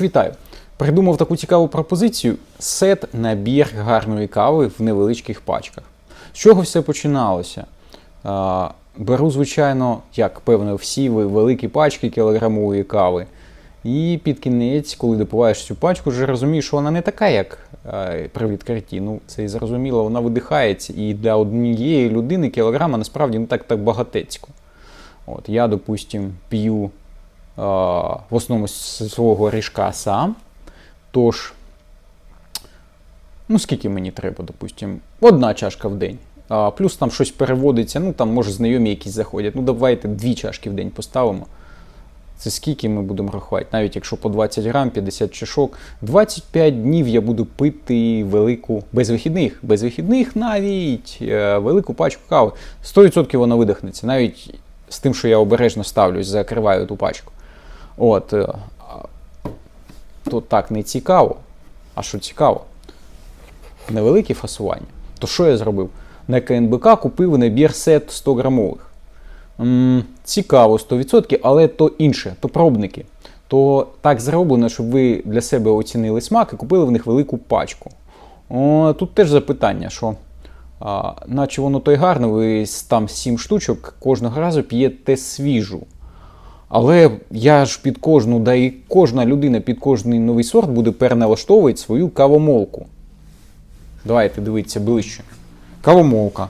Вітаю! Придумав таку цікаву пропозицію: сет набір гарної кави в невеличких пачках. З чого все починалося? Беру, звичайно, як певно, всі ви великі пачки кілограмової кави. І під кінець, коли допиваєш цю пачку, вже розумієш, що вона не така, як при відкритті. Ну, це і зрозуміло, вона видихається. І для однієї людини кілограма насправді не так, так багатецько. От, я, допустим, п'ю в основному свого ріжка сам. Тож, ну скільки мені треба, допустим, одна чашка в день. Плюс там щось переводиться, ну там може знайомі якісь заходять. Ну давайте дві чашки в день поставимо. Це скільки ми будемо рахувати? Навіть якщо по 20 грам, 50 чашок, 25 днів я буду пити велику, без вихідних, без вихідних навіть е, велику пачку кави. 100% вона видихнеться, навіть з тим, що я обережно ставлюсь, закриваю ту пачку. От, е, то так не цікаво. А що цікаво? Невеликі фасування. То що я зробив? На КНБК купив набір сет 100 грамових. Цікаво, 100%, але то інше, то пробники. То так зроблено, щоб ви для себе оцінили смак і купили в них велику пачку. О, тут теж запитання, що а, наче воно то й гарно, ви там 7 штучок кожного разу п'єте свіжу. Але я ж під кожну, да і кожна людина під кожний новий сорт буде переналаштовувати свою кавомолку. Давайте дивіться ближче. Кавомолка.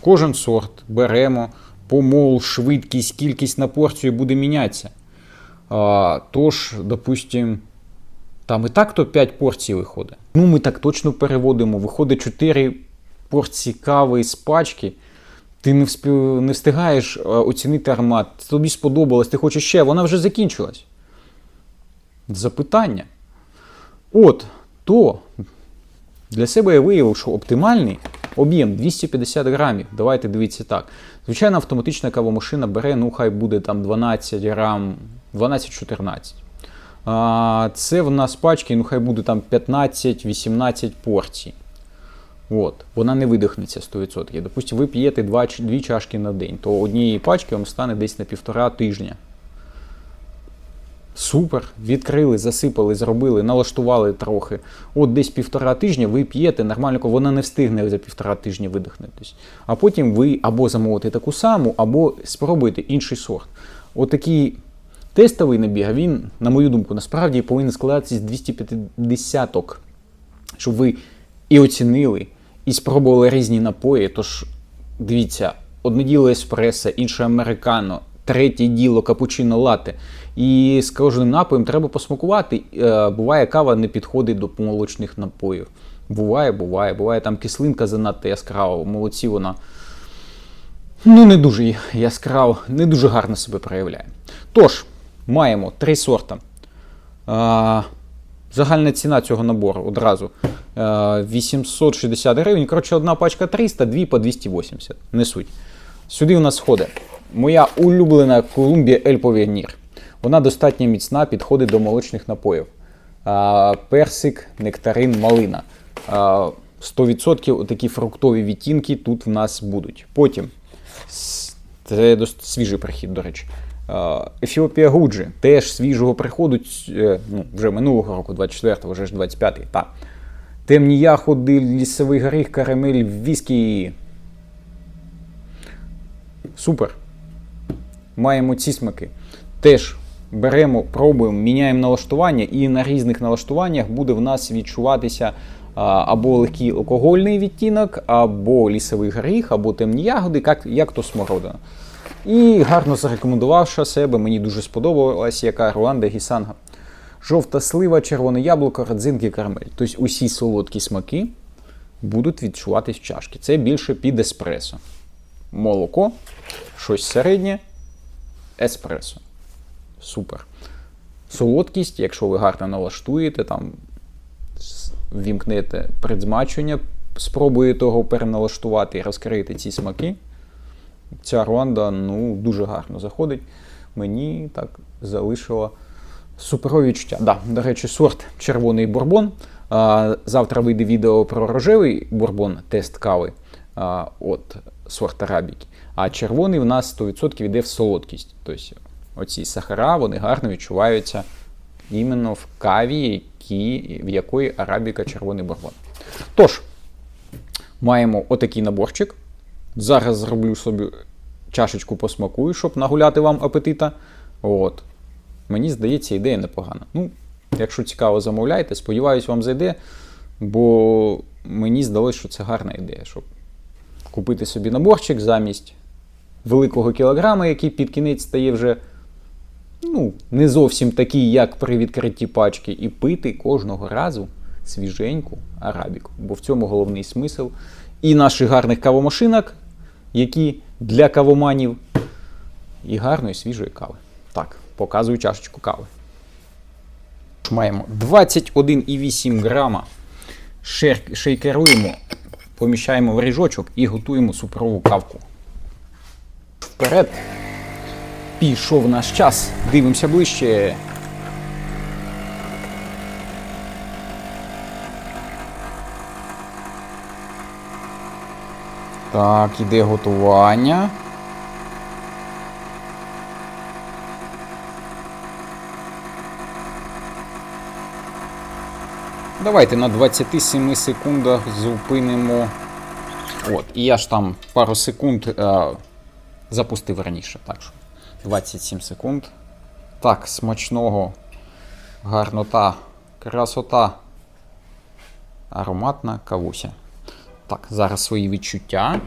Кожен сорт беремо, помол, швидкість, кількість на порцію буде мінятися. А, тож, допустим, там і так то 5 порцій виходить. Ну, ми так точно переводимо. Виходить 4 порції кави з пачки. Ти не, вспі... не встигаєш е, оцінити аромат, тобі сподобалось, ти хочеш ще, вона вже закінчилась. Запитання. От, то для себе я виявив, що оптимальний об'єм 250 грамів. Давайте дивіться так. Звичайно, автоматична кавомашина бере, ну хай буде там 12 грам, 12-14. Це в нас пачки, ну хай буде там 15-18 порцій. От, вона не видихнеться 100%. Допустимо, ви п'єте 2, 2 чашки на день, то однієї пачки вам стане десь на півтора тижня. Супер, відкрили, засипали, зробили, налаштували трохи. От десь півтора тижня ви п'єте, нормально, вона не встигне за півтора тижня видихнутись. А потім ви або замовите таку саму, або спробуєте інший сорт. Отакий тестовий набіг, він, на мою думку, насправді повинен складатися з 250-ок, щоб ви і оцінили, і спробували різні напої. Тож, дивіться, одне діло еспресо, інше американо, третє діло капучино лате. І з кожним напоєм треба посмакувати. Е, Буває, кава не підходить до молочних напоїв. Буває, буває, буває там кислинка занадто яскрава, молодці вона. Ну, не дуже яскраво, не дуже гарно себе проявляє. Тож, маємо три сорта. А, загальна ціна цього набору одразу 860 гривень. Коротше, одна пачка 300, дві по 280. Не суть. Сюди у нас входить моя улюблена Колумбія Ель Повірнір. Вона достатньо міцна, підходить до молочних напоїв. Персик, нектарин, малина. 100% такі фруктові відтінки тут в нас будуть. Потім це свіжий прихід, до речі. Ефіопія Гуджі теж свіжого приходу е, ну, вже минулого року, 24-го, вже ж 25-й. Та. Темні яходи, лісовий горіх, карамель, віскі. Супер. Маємо ці смаки. Теж беремо, пробуємо, міняємо налаштування, і на різних налаштуваннях буде в нас відчуватися або легкий алкогольний відтінок, або лісовий горіх, або темні ягоди, як, як то смородина. І гарно зарекомендувавши себе, мені дуже сподобалась яка Руанда Гісанга. Жовта слива, червоне яблуко, родзинки, карамель. Тобто усі солодкі смаки будуть відчуватись в чашці. Це більше під еспресо. Молоко, щось середнє, еспресо. Супер. Солодкість, якщо ви гарно налаштуєте, там ввімкнете предзмачування, спробуєте його переналаштувати і розкрити ці смаки. Ця Руанда ну, дуже гарно заходить. Мені так залишила суперові відчуття. Да, до речі, сорт червоний бурбон. Завтра вийде відео про рожевий бурбон, тест кави. От сорт арабіки. А червоний в нас 100% йде в солодкість. Тобто оці сахара вони гарно відчуваються іменно в каві, які, в якої арабіка червоний бурбон. Тож, маємо отакий наборчик. Зараз зроблю собі чашечку посмакую, щоб нагуляти вам апетита. От. Мені здається, ідея непогана. Ну, якщо цікаво, замовляйте, сподіваюсь, вам зайде, бо мені здалося, що це гарна ідея, щоб купити собі наборчик замість великого кілограма, який під кінець стає вже ну, не зовсім такий, як при відкритті пачки, і пити кожного разу свіженьку арабіку. Бо в цьому головний смисл і наших гарних кавомашинок, які для кавоманів, і гарної свіжої кави. Так, показую чашечку кави. Маємо 21,8 грама. Шер- Шейкеруємо, поміщаємо в ріжочок і готуємо супрову кавку. Вперед. Пішов наш час. Дивимося ближче. Так, іде готування. Давайте на 27 секундах зупинимо. От, і я ж там пару секунд е, запустив раніше. Так що 27 секунд. Так, смачного, гарнота, красота. Ароматна кавуся. Так, зараз свої відчуття.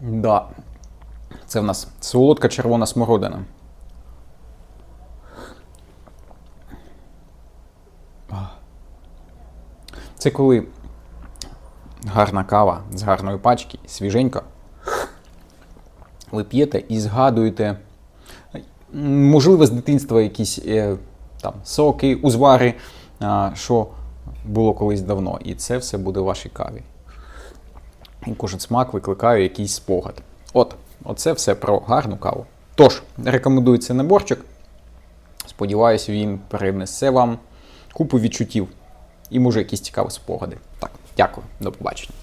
Да. Це в нас солодка червона смородина. Це коли гарна кава з гарної пачки, свіженька. Ви п'єте і згадуєте, можливо, з дитинства якісь е, там, соки, узвари, що було колись давно. І це все буде в вашій каві. І кожен смак викликає якийсь спогад. От, оце все про гарну каву. Тож, рекомендую цей наборчик. Сподіваюсь, він принесе вам купу відчуттів і може якісь цікаві спогади. Так, дякую, до побачення.